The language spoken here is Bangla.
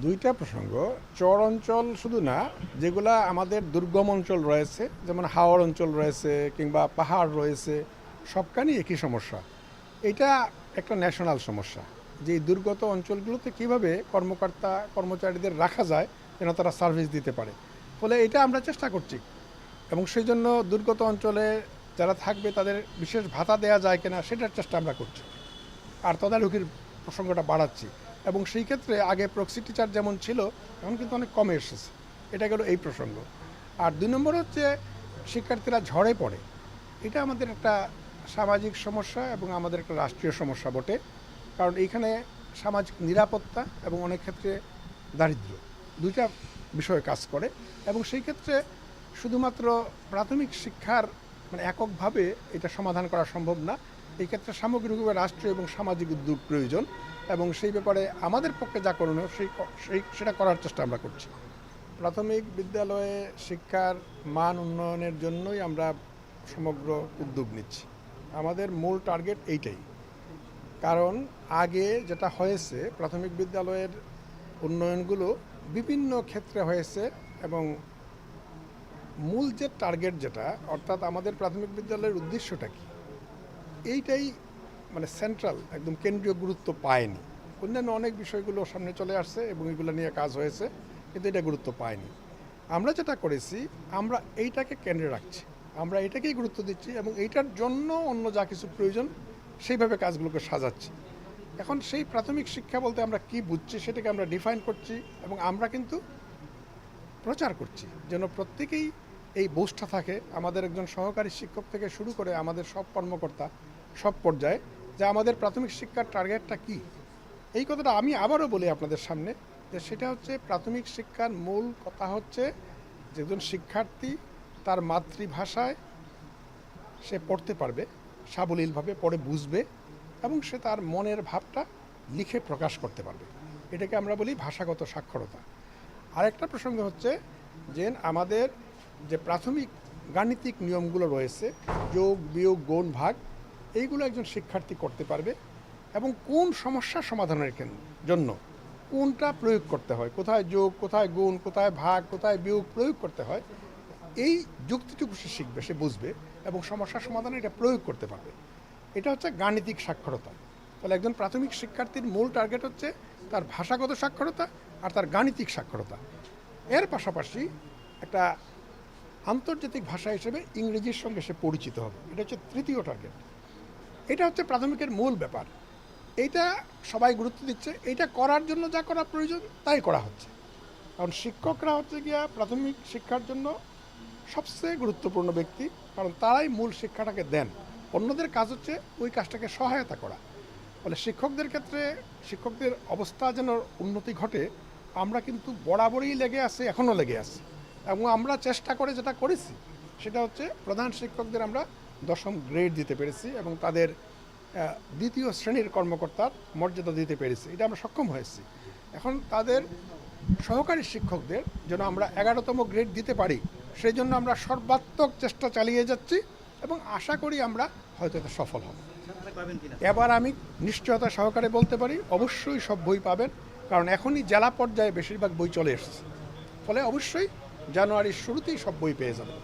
দুইটা প্রসঙ্গ। চর অঞ্চল শুধু না, যেগুলা আমাদের দুর্গম অঞ্চল রয়েছে, যেমন হাওড় অঞ্চল রয়েছে কিংবা পাহাড় রয়েছে, সবখানেই একই সমস্যা। এটা একটা ন্যাশনাল সমস্যা। যে দুর্গত অঞ্চলগুলোতে কীভাবে কর্মকর্তা, কর্মচারীদের রাখা যায়, যেন তারা সার্ভিস দিতে পারে। ফলে এটা আমরা চেষ্টা করছি। এবং সেই জন্য দুর্গত অঞ্চলে যারা থাকবে, তাদের বিশেষ ভাতা দেওয়া যায় কিনা, সেটার চেষ্টা আমরা করছি। আর তদারকির প্রসঙ্গটা বাড়াচ্ছি। এবং সেই ক্ষেত্রে আগে প্রক্সি টিচার যেমন ছিল, এখন কিন্তু অনেক কমে এসেছে। এটা গেল এই প্রসঙ্গ। আর দুই নম্বর হচ্ছে শিক্ষার্থীরা ঝড়ে পড়ে। এটা আমাদের একটা সামাজিক সমস্যা এবং আমাদের একটা রাষ্ট্রীয় সমস্যা বটে। কারণ এইখানে সামাজিক নিরাপত্তা এবং অনেক ক্ষেত্রে দারিদ্র দুইটা বিষয়ে কাজ করে। এবং সেই ক্ষেত্রে শুধুমাত্র প্রাথমিক শিক্ষার মানে এককভাবে এটা সমাধান করা সম্ভব না। এই ক্ষেত্রে সামগ্রিকভাবে রাষ্ট্রীয় এবং সামাজিক উদ্যোগ প্রয়োজন এবং সেই ব্যাপারে আমাদের পক্ষে যা করণীয় সেই সেই সেটা করার চেষ্টা আমরা করছি। প্রাথমিক বিদ্যালয়ে শিক্ষার মান উন্নয়নের জন্যই আমরা সমগ্র উদ্যোগ নিচ্ছি। আমাদের মূল টার্গেট এইটাই। কারণ আগে যেটা হয়েছে, প্রাথমিক বিদ্যালয়ের উন্নয়নগুলো বিভিন্ন ক্ষেত্রে হয়েছে এবং মূল যে টার্গেট যেটা, অর্থাৎ আমাদের প্রাথমিক বিদ্যালয়ের উদ্দেশ্যটা কি? এইটাই মানে সেন্ট্রাল একদম কেন্দ্রীয় গুরুত্ব পায়নি। অন্যান্য অনেক বিষয়গুলো সামনে চলে আসছে এবং এগুলো নিয়ে কাজ হয়েছে, কিন্তু এটা গুরুত্ব পায়নি। আমরা যেটা করেছি, আমরা এইটাকে কেন্দ্রে রাখছি। আমরা এটাকেই গুরুত্ব দিচ্ছি এবং এইটার জন্য অন্য যা কিছু প্রয়োজন, সেইভাবে কাজগুলোকে সাজাচ্ছি। এখন সেই প্রাথমিক শিক্ষা বলতে আমরা কি বুঝছি, সেটাকে আমরা ডিফাইন করছি এবং আমরা কিন্তু প্রচার করছি। যেন প্রত্যেকেই এই বোঝটা থাকে আমাদের একজন সহকারী শিক্ষক থেকে শুরু করে আমাদের সব কর্মকর্তা সব পর্যায়ে, যে আমাদের প্রাথমিক শিক্ষার টার্গেটটা কি? এই কথাটা আমি আবারও বলি আপনাদের সামনে, যে সেটা হচ্ছে প্রাথমিক শিক্ষার মূল কথা হচ্ছে যে একজন শিক্ষার্থী তার মাতৃভাষায় সে পড়তে পারবে, সাবলীলভাবে পড়ে বুঝবে এবং সে তার মনের ভাবটা লিখে প্রকাশ করতে পারবে। এটাকে আমরা বলি ভাষাগত সাক্ষরতা। আরেকটা প্রসঙ্গ হচ্ছে যে আমাদের যে প্রাথমিক গাণিতিক নিয়মগুলো রয়েছে, যোগ, বিয়োগ, গুণ, ভাগ, এইগুলো একজন শিক্ষার্থী করতে পারবে এবং কোন সমস্যা সমাধানের জন্য কোনটা প্রয়োগ করতে হয়, কোথায় যোগ, কোথায় গুণ, কোথায় ভাগ, কোথায় বিয়োগ প্রয়োগ করতে হয়, এই যুক্তিটুকু সে শিখবে, সে বুঝবে এবং সমস্যা সমাধানে এটা প্রয়োগ করতে পারবে। এটা হচ্ছে গাণিতিক সাক্ষরতা। তাহলে একজন প্রাথমিক শিক্ষার্থীর মূল টার্গেট হচ্ছে তার ভাষাগত সাক্ষরতা আর তার গাণিতিক সাক্ষরতা। এর পাশাপাশি একটা আন্তর্জাতিক ভাষা হিসেবে ইংরেজির সঙ্গে সে পরিচিত হবে। এটা হচ্ছে তৃতীয় টার্গেট এটা হচ্ছে প্রাথমিকের মূল ব্যাপার। এইটা সবাই গুরুত্ব দিচ্ছে। এইটা করার জন্য যা করা প্রয়োজন, তাই করা হচ্ছে। কারণ শিক্ষকরা হচ্ছে গিয়া প্রাথমিক শিক্ষার জন্য সবচেয়ে গুরুত্বপূর্ণ ব্যক্তি। কারণ তারাই মূল শিক্ষাটাকে দেন। অন্যদের কাজ হচ্ছে ওই কাজটাকে সহায়তা করা। ফলে শিক্ষকদের ক্ষেত্রে শিক্ষকদের অবস্থা যেন উন্নতি ঘটে, আমরা কিন্তু বরাবরই লেগে আছি এখনও লেগে আছি। এবং আমরা চেষ্টা করে যেটা করেছি, সেটা হচ্ছে প্রধান শিক্ষকদের আমরা দশম গ্রেড দিতে পেরেছি এবং তাদের দ্বিতীয় শ্রেণির কর্মকর্তার মর্যাদা দিতে পেরেছি। এটা আমরা সক্ষম হয়েছি। এখন তাদের সহকারী শিক্ষকদের যেন আমরা এগারোতম গ্রেড দিতে পারি সেই জন্য আমরা সর্বাত্মক চেষ্টা চালিয়ে যাচ্ছি এবং আশা করি আমরা হয়তো এতে সফল হব। এবার আমি নিশ্চয়তা সহকারে বলতে পারি, অবশ্যই সব বই পাবেন, কারণ এখনই জেলা পর্যায়ে বেশিরভাগ বই চলে এসেছে। ফলে অবশ্যই জানুয়ারির শুরুতেই সব বই পেয়ে যাবেন